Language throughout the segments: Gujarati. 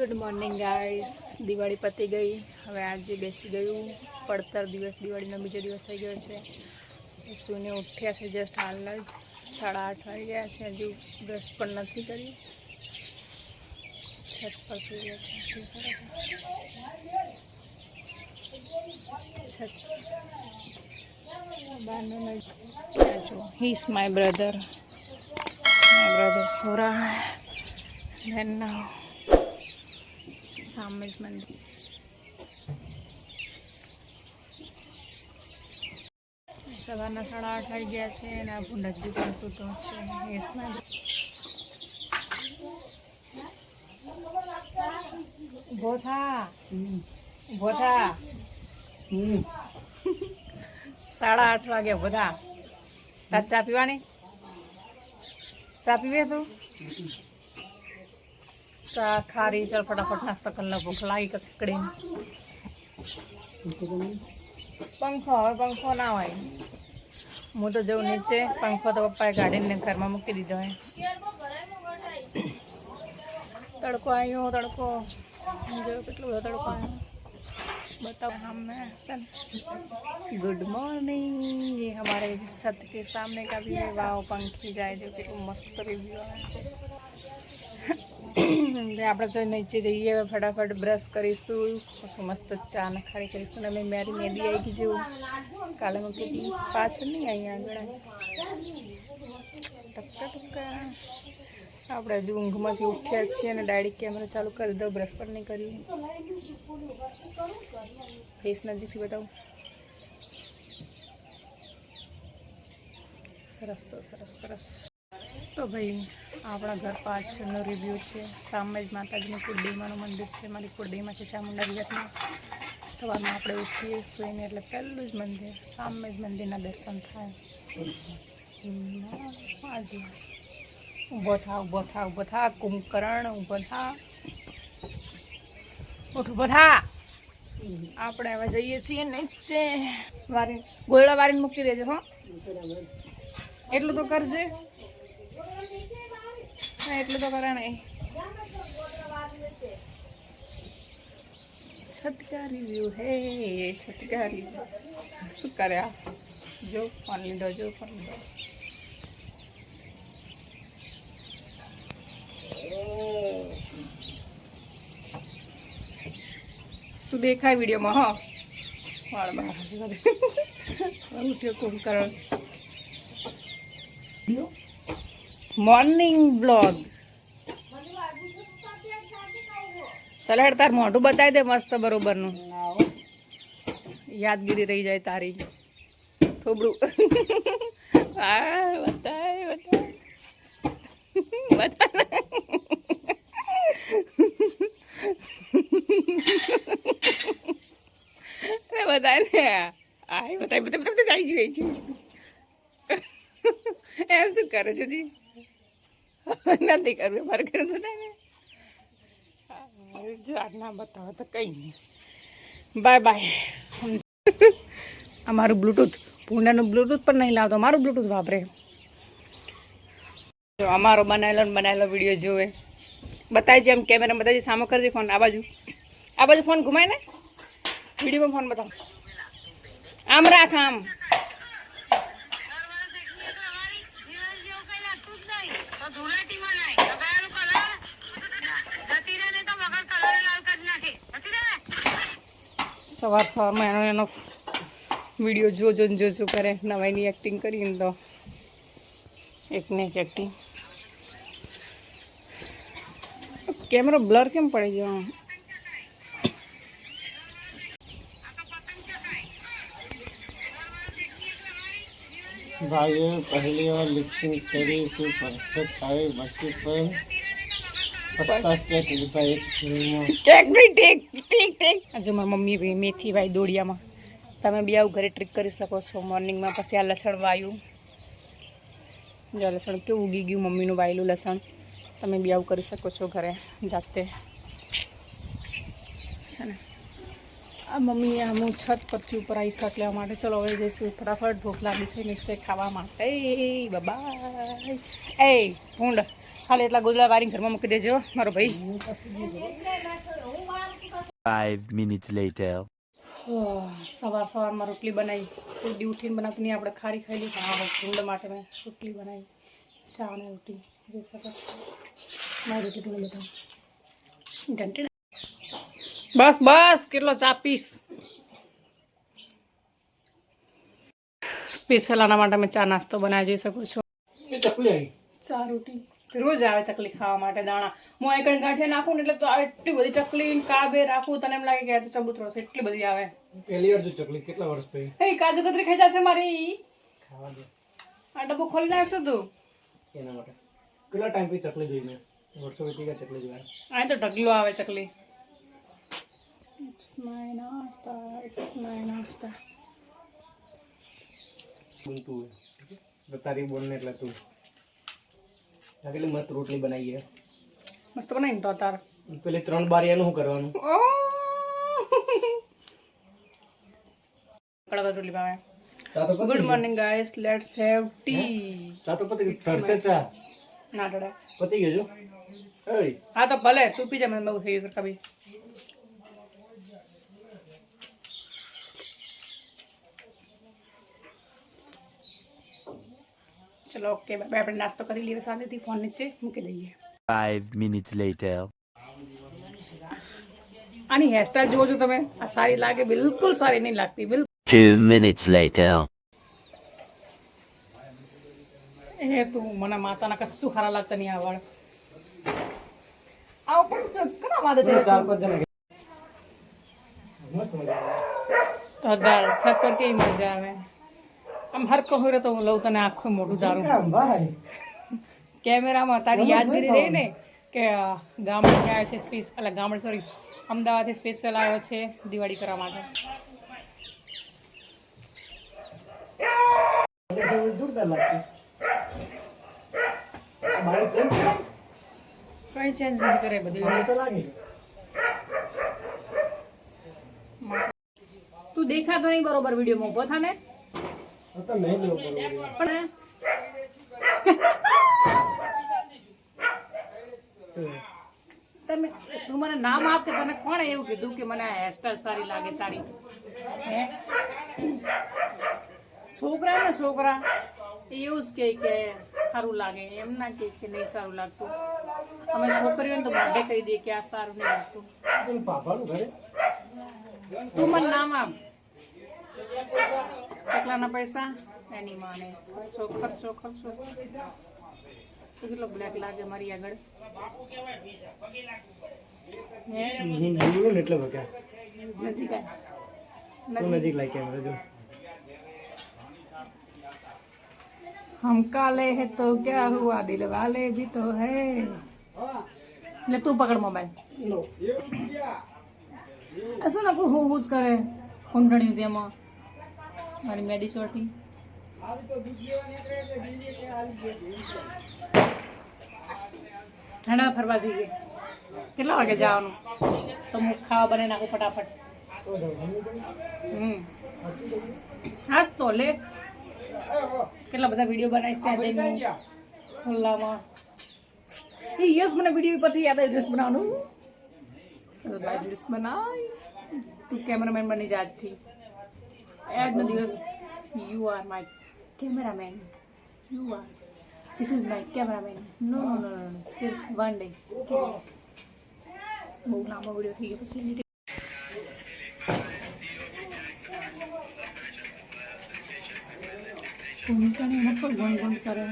ગુડ મોર્નિંગ ગાઈસ દિવાળી પતી ગઈ. હવે આજે બેસી ગયું. પડતર દિવસ દિવાળીનો બીજો દિવસ થઈ ગયો છે. સૂને ઉઠ્યા છે જસ્ટ હાલ જ. સાડા આઠ વાગી ગયા છે. હજુ બ્રશ પણ નથી કરી. છત પર સુઈ ગયા છે. શું કરે છે? છત. He is my brother my brother સોરા then જ મંદિર. સવારના સાડા આઠ વાગી ગયા છે અને આ ભૂંડકજી પણ સૂતો છે. થા. ઊભો થા. સાડા આઠ વાગે બધા તાર ચા પીવાની? ચા પીવે તું? ચા ખારી ચાલ ફટાફટ નાસ્તો કરી લે ભૂખ લાગી કકડી પંખો હવે પંખો ના હોય હું તો જઉં નીચે પંખો તો પપ્પાએ કાઢીને ઘરમાં મૂકી દીધો હોય તડકો આવ્યો તડકો જો કેટલો બધો તડકો આવ્યો बताओ हम सन गुड मॉर्निंग ये हमारे छत के सामने का भी है वाह पंखी जाए जो कि मस्त रिव्यू હવે આપણે તો નીચે જઈએ હવે ફટાફટ બ્રશ કરીશું મસ્ત ચા નખાડી કરીશું અને મારી મેદી આવી ગઈ જેવું. કાલે મૂકી હતી પાછળ નહીં અહીંયા આગળ ટપકા ટપકા. આપણે હજુ ઊંઘમાંથી ઉઠ્યા છીએ અને ડાયરેક્ટ કેમેરા ચાલુ કરી દો બ્રશ પણ નહીં કર્યું ફેસ નજીકથી બતાવું. સરસ સરસ સરસ. તો ભાઈ આપણા ઘર પાછળનો રિવ્યૂ છે. સામે જ માતાજીનું કુળદેવીમાનું મંદિર છે. મારી કુળદેવીમાં છે ચામુંડા વિગતમાં સવારમાં આપણે ઉઠીએ, સુઈને એટલે પહેલું જ મંદિર સામે જ મંદિરના દર્શન થાય. આજે ઊભો થા ઊભો થા ઊભો થા, કુંભકર્ણ ઊભો થા. ઊભો થા. આપણે હવે જઈએ છીએ નીચે. વારે, ગોળા વારીને મૂકી દેજો, હો. એટલું તો કરજે. હા એટલું તો કરે નહીં. છટકારી વ્યૂ હે છટકારી શું કરે આ? જો ફોન લીધો જો ફોન લીધો. તું દેખાય વિડીયોમાં હો. વાળ બહાર ઉઠ્યો કુંભકરણ મોર્નિંગ બ્લોગ સલાડ તાર મોઢું બતાવી દે મસ્ત બરોબરનું યાદગીરી રહી જાય તારી થોબડું હા બતાય બતાય બતાય એ બતાય ને આય બતાય બતાય બતાય જાય જોઈએ છે એમ શું કરો છો જી? નથી કરવું મારે ઘરે બતાય ને? બતાવો તો કંઈ નહીં. Bye bye. અમારું બ્લૂટૂથ પૂનાનું બ્લૂટૂથ પણ નહીં લાવતો મારું બ્લૂટૂથ વાપરે. જો અમારો બનાવેલો ને બનાવેલો વીડિયો જોવે. બતાવી છે એમ કેમેરા બતાવી સામો કરજે ફોન આ બાજુ. આ બાજુ ફોન ઘુમાય ને? વિડીયોમાં ફોન બતાવો. આમ રાખ આમ. સવાર સવારમાં એનો એનો વીડિયો જોજો ને જો જો કરે નવાઈની એક્ટિંગ કરીને તો. એકને એક એક્ટિંગ કેમેરો બ્લર કેમ પડી ગયો? ભાઈએ પહેલી વાર લિપસિંગ કરી શું પરફેક્ટ આવી મસ્તી પર પચાસ કેક લીધા મમ્મી મેથી ભાઈ દોડિયામાં. તમે બી આવું ઘરે ટ્રીક કરી શકો છો. મોર્નિંગમાં પછી આ લસણ વાયું. જો લસણ કેવું ઉગી ગયું મમ્મીનું વાયેલું લસણ. તમે બી આવું કરી શકો છો ઘરે જાતે. છે ને? આ મમ્મી હું છત પરથી ઉપર આવી શાક લેવા માટે. ચલો હવે જઈશું. ફટાફટ ભૂખ લાગી છે નીચે ખાવા માટે. બાબા એ ભૂંડ. ખાલી એટલા ગોદલા વારી ઘરમાં મૂકી દેજો મારો ભાઈ. Five minute. આહ, સવાર સવારમાં રોટલી બનાવી રોટલી ઉઠીને બનાવતી નહીં આપણે ખારી ખાઈ લઈએ. હા ભૂંડ માટે મેં રોટલી બનાવી ચા અને રોટલી. જોઈ શકો મારી રોટલી તમને બતાવું. ઘંટી બસ બસ કેટલો ચા પીસ સ્પેશિયલ આના માટે મેં ચા નાસ્તો બનાવી જોઈ શકું છું. ચા રોટી. રોજ આવે ચકલી ખાવા માટે દાણા. હું એક ગાંઠિયા નાખું ને એટલે તો એટલી બધી ચકલી કાબે રાખું તને એમ લાગે કે આ તો ચબૂતરો છે એટલી બધી આવે. પહેલી વાર જો ચકલી કેટલા વર્ષ પછી એ કાજુ કતરી ખાઈ જશે મારી? ખાવા દે. આ ડબ્બો ખોલી નાખશો તું? એના માટે. કેટલા ટાઈમ પછી ચકલી જોઈને વર્ષો પછી ચકલી જોયા આ તો ઢગલો આવે ચકલી. It's my nasta, it's my nasta. હોય તો. તારી બોલ ને એટલે તું. કેટલી મસ્ત રોટલી બનાવી મસ્ત બનાવીને તો તાર. છે પેલી ત્રણ બારિયાનું શું કરવાનું? કડવા રોટલી ભાવે good morning guys let's have tea ચા તો પતી ઠરશે ચા. ના ડડા પતી ગયો જો હા તો ભલે તું પી જા મને બહુ થઈ ગયું કભી. ચલો ઓકે બાય આપણે નાસ્તો કરી લઈએ શાંતિથી ફોન નીચે મૂકી દઈએ Five minutes later. આની હેરસ્ટાઈલ જોવો છો તમે આ સારી લાગે બિલકુલ સારી નહીં લાગતી બિલકુલ Two minutes later. એ તું મને માતાના કશું સારા લાગતા નહીં આવડ આ ઉપર જો વાદે છે ચાર પાંચ જણા મસ્ત મજા આવે તો છત પર કેવી મજા આવે આમ હરકો હોય તો હું લઉં તને આખું મોઢું દારૂ. કેમેરામાં તારી યાદગીરી રહી ને કે ગામડે આવ્યો છે સ્પેસ એટલે ગામડે સોરી અમદાવાદથી સ્પેશિયલ આવ્યો છે દિવાળી કરવા માટે? કઈ ચેન્જ નથી કરે બધું. તો દેખાતો નહીં બરોબર વિડીયોમાં ઊભો થા ને આ તો નહીં લેવો પણ તને તું મને નામ આપ કે તને કોણે એવું કીધું કે મને હેરસ્ટાઈલ સારી લાગે તારી? હે? છોકરા ને છોકરા એવું જ કહે કે સારું લાગે. એમ ના કહે કે નહીં સારું લાગતું. અમે છોકરીઓને તો મોઢે કહી દઈએ કે આ સારું નહીં લાગતું. તું મને નામ આપ. ચકલાના પૈસા એની માને ખર્ચો ખર્ચો ખર્ચો તો કેટલો બ્લેક લાગે મારી આગળ હે હું બોલું ને એટલે બકા નજીક આય. તું નજીક નજીક લાગે કેમેરા જો हम काले है तो क्या हुआ दिल वाले भी तो है ले तू पकड़ मोबाइल ऐसा ना કોઈ હું હું જ કરે કુંડળીયું તેમાં મારી મેડી ચોટી. ઠંડા ફરવા જઈએ. કેટલા વાગે જવાનું? તો હું ખાવા બને નાખું ફટાફટ. હમ. હાસ તો લે. કેટલા બધા વીડિયો બનાવીશ ત્યાં જઈને ખુલ્લામાં. એ યસ મને વીડિયો પરથી યાદ આવી ડ્રેસ બનાવવાનું. ચાલ બાય ડ્રેસ તું કેમેરામેન બની જા આજથી. આજનો દિવસ you are my cameraman you are this is my cameraman no no no no સિર્ફ one day બહુ લાંબો વીડિયો થઈ ગયો પછી ઘૂંટણ એના પર ગુણ ગુણ કરે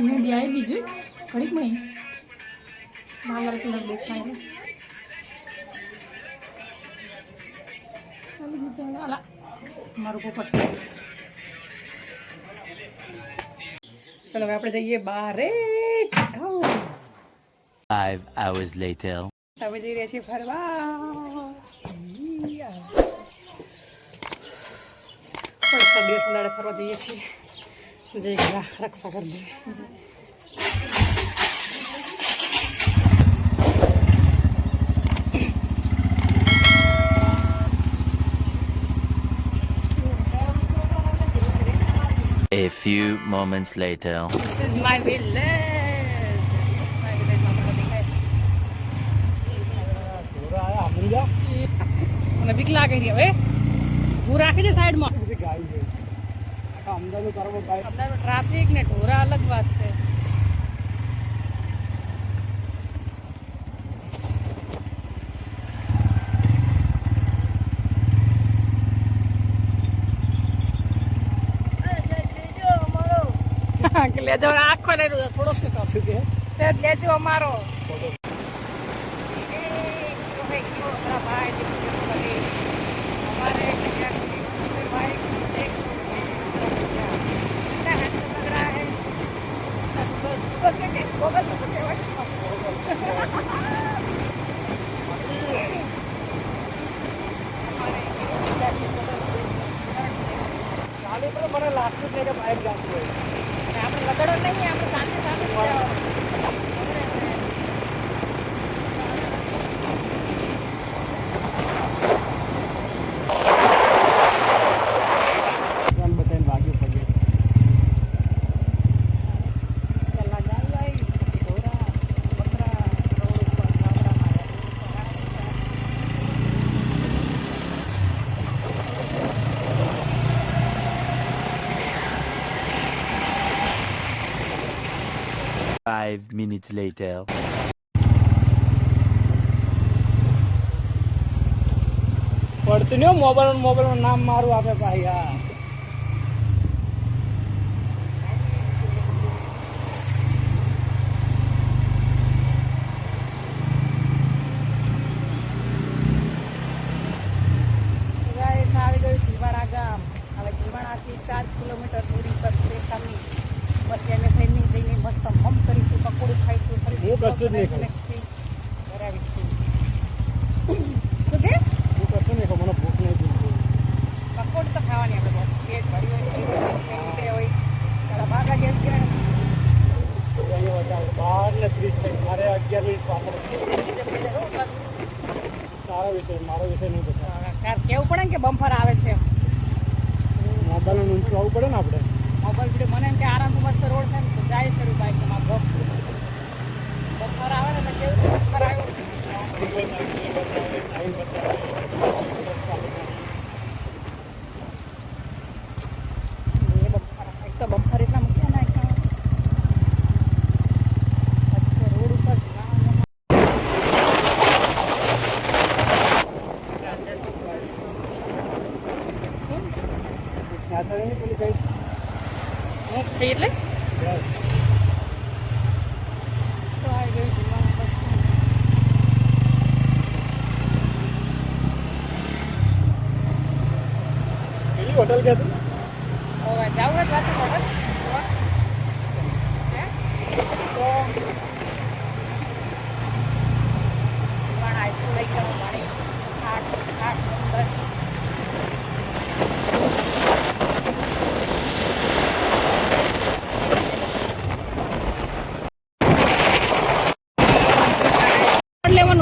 મહેંદી આવી બીજું ઘડીક મહી મારા કલર દેખાય અલા મારું પોપટ ચલો હવે આપણે જઈએ બારે Five hours later. હવે જઈ રહ્યા છીએ ફરવા. પણ દિવસ ફરવા જઈએ છીએ. જય રક્ષા કરજે. A few moments later. This is my village. This is my village. માં તમને દેખાય. ઢોરા આયા સમજા મને બીક લાગે છે હવે હું રાખી દે સાઈડમાં બધી ગાય છે આખા અમદાવાદ કરવો ગાય અમદાવાદ ટ્રાફિક ને ઢોરા અલગ વાત છે કે લેજો. આખો લઈ થોડોક લેજો અમારો. Five minutes later. પડતું નહીં મોબાઈલ મોબાઈલ નામ મારું આપે ભાઈ હા. ગાઈસ, આવી ગયું જીવાડા ગામ. હવે જીવાડાથી ચાર કિલોમીટર દૂરી પર છે સમી. બસ એને સૈનિક જઈને મસ્ત હમ. કરીશું ખાઈશું હું કશું જ નહીં ખાઉં. શું કે? હું કશું નહીં કહું, મને ભૂખ નહીં બિલકુલ પકોડી તો ખાવાની આપણે બસ. પેટ ભર્યું હોય નીકળે હોય. સાડા બાર વાગે અહીંયા બતાવો, બાર ને ત્રીસ થઈ. મારે અગિયાર મિનિટ પાછળ. તારો વિષય મારો વિષય નહીં બતાવો. કેવું પડે ને કે બમ્ફર આવે છે એમ. મોબાઈલ ઊંચું આવવું પડે ને આપણે? મોબાઈલ મને એમ કે આરામ મસ્ત રોડ છે ને જાય છે રૂ થઈ એટલે તો આવી ગયું જમવાનું બસ સ્ટેન્ડ પેલી હોટલ ક્યાં તું હવે જાવું જ વાત પડે હે તો પણ આઈસ્ક્રીમ લઈ જાઉં મારી આઠ આઠ દસ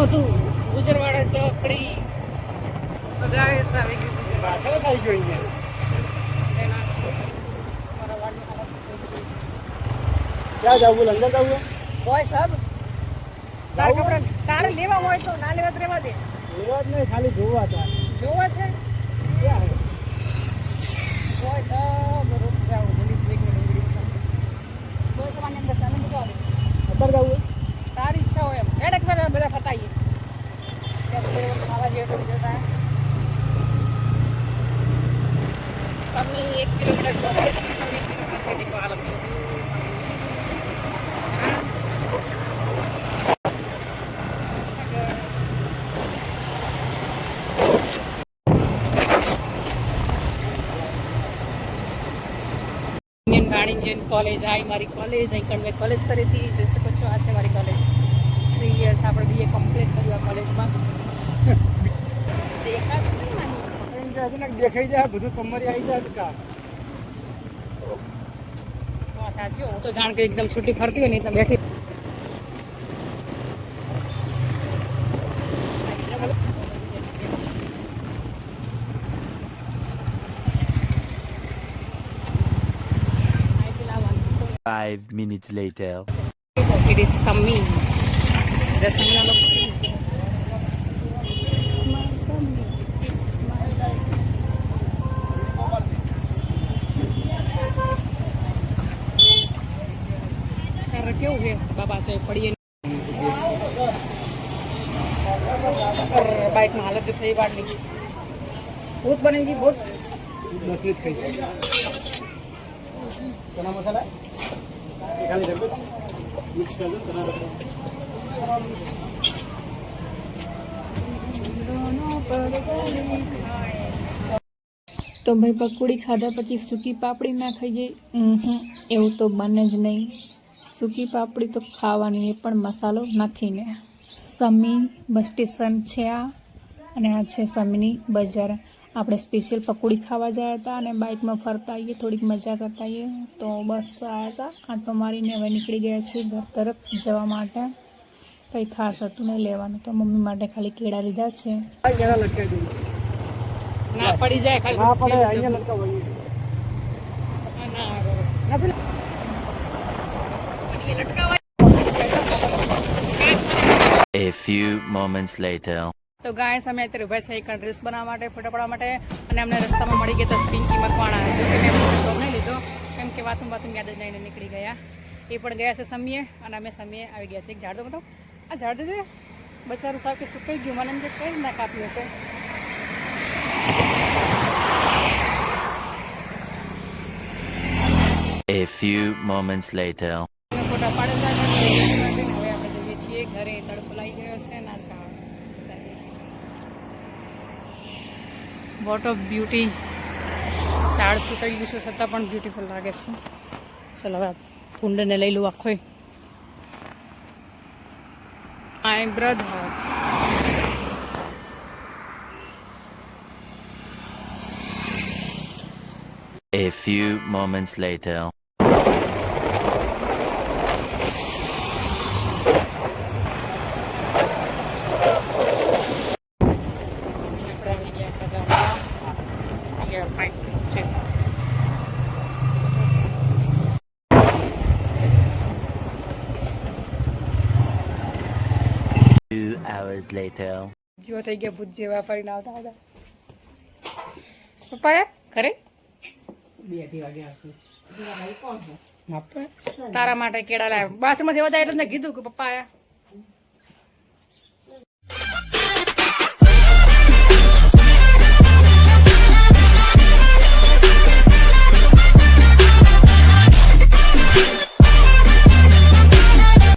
લેવાનું હતું ગુજરવાડા ચોકડી તો ગાય આવી ગયું ગુજરવાડા. થઈ ગયું ક્યાં જવું લંગર જવું હોય સાહેબ. તારે કપડા તારે લેવા હોય તો ના લેવા તો રહેવા દે. એવા જ નહીં ખાલી જોવા હતા જોવા છે? ક્યાં? હોય સબ રૂમ છે આવું તમારી અંદર ચાલે બધું આવે. અત્યારે જવું તારી ઈચ્છા હોય એમ. હેડ એક વાર બધા ફટાઈએ ત્યાં બધે ખાવા જેવું તો બીજું થાય સમી એક કિલોમીટર ચોકડીથી સમી એક કિલોમીટર છે દેખો આ લખ્યું ઇન્ડિયન વાણિજ્યન કોલેજ આ મારી કોલેજ અહીં કણ મેં કોલેજ કરી હતી જોઈ શકો છો આ છે મારી કોલેજ થ્રી યર્સ આપણે બીએ કમ્પ્લીટ કર્યું આ કોલેજમાં દેખાઈ જાય બધું તમારી આવી જાય કા સાચી હું તો જાણ કે એકદમ છૂટી ફરતી હોય ને તો બેઠી Five minutes later. It is Sami. The Sami na લોકો. તારે કેવું છે બાબા છે પડીએ બાઇકમાં હાલત જો થઈ વાટલી ભૂત બની ગઈ ભૂત મછલી જ ખાઈશ ચણા મસાલા એ ખાલી તો ભાઈ પકોડી ખાધા પછી સૂકી પાપડી ના ખાઈ એવું તો બને જ નહીં. સૂકી પાપડી તો ખાવાની, એ પણ મસાલો નાખીને. સમી બસ સ્ટેશન છે આ, અને આ છે સમીની બજાર. આપણે સ્પેશિયલ પકોડી ખાવા જયા હતા અને બાઇકમાં ફરતા આવીએ, થોડીક મજા કરતા આવીએ. તો બસ આવ્યા હતા. આંટો મારીને હવે નીકળી ગયા છીએ ઘર તરફ જવા માટે. કંઈ ખાસ હતું નહીં લેવાનું. તો મમ્મી માટે ખાલી કેળા લીધા છે. ના પડી જાય ના પડે અહીંયા લટકાવો A few moments later. તો ગાય અમે અત્યારે ઊભા છે એક રીલ્સ બનાવવા માટે ફોટો પાડવા માટે અને અમને રસ્તામાં મળી ગયા તો સ્પિંકી મકવાણા છે. કે મેં ફોટો નહીં લીધો. કેમ કે વાતું વાતું યાદ જ જઈને નીકળી ગયા. એ પણ ગયા છે સમીએ અને અમે સમીએ આવી ગયા છે એક ઝાડ તો બતાવો. આ ઝાડ જોજે બચારું સાવ કે સુકાઈ ગયું? મને એમ કે કઈ ના કાપ્યું હશે? A few moments later. ફોટા પાડેલા હવે આપણે જઈએ છીએ ઘરે. તડકો લાગી ગયો છે ના ઝાડ. વોટ ઓફ બ્યુટી ઝાડ સુકાઈ ગયું છે છતાં પણ બ્યુટીફુલ લાગે છે. ચલો હવે કુંડને લઈ લઉં આખો my brother. A few moments later. Hours later. જેવો થઈ ગયા ભૂત જેવા ફરીને આવતા હતા. પપ્પા ખરે બે અઢી વાગે આવશે. તારા માટે કેળા લાવ્યા. બાસમાંથી વધારે એટલે કીધું કે પપ્પા આયા